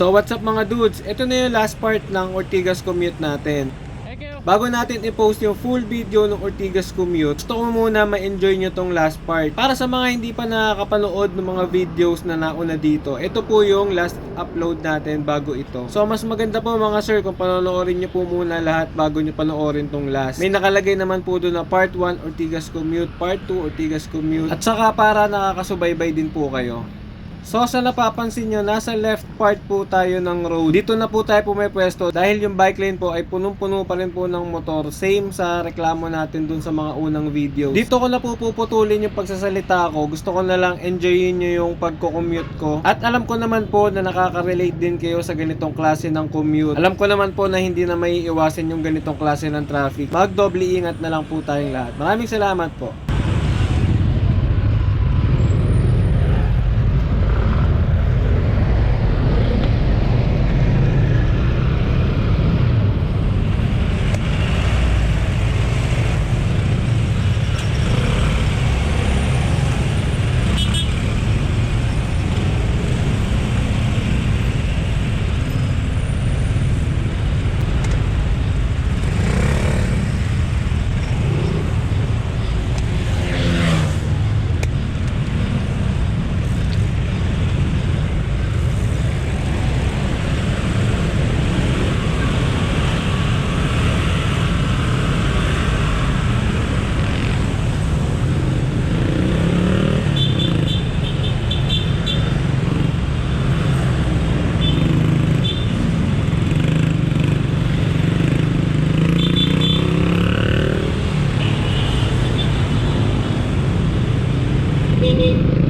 So what's up mga dudes? Ito na yung last part ng Ortigas commute natin. Bago natin i-post yung full video ng Ortigas commute, gusto ko muna ma-enjoy nyo tong last part. Para sa mga hindi pa nakakapanood ng mga videos na nauna dito, ito po yung last upload natin bago ito. So mas maganda po mga sir kung panonoorin nyo po muna lahat bago nyo panoorin tong last. May nakalagay naman po doon na part 1 Ortigas commute, part 2 Ortigas commute, at saka para nakakasubaybay din po kayo. So sa napapansin nyo, nasa left part po tayo ng road. Dito na po tayo pumipwesto dahil yung bike lane po ay punong-puno pa rin po ng motor. Same sa reklamo natin dun sa mga unang video. Dito ko na po puputulin yung pagsasalita ko. Gusto ko na lang enjoyin nyo yung pagko-commute ko. At alam ko naman po na nakaka-relate din kayo sa ganitong klase ng commute. Alam ko naman po na hindi na may iwasan yung ganitong klase ng traffic. Magdoble ingat na lang po tayong lahat. Maraming salamat po. mini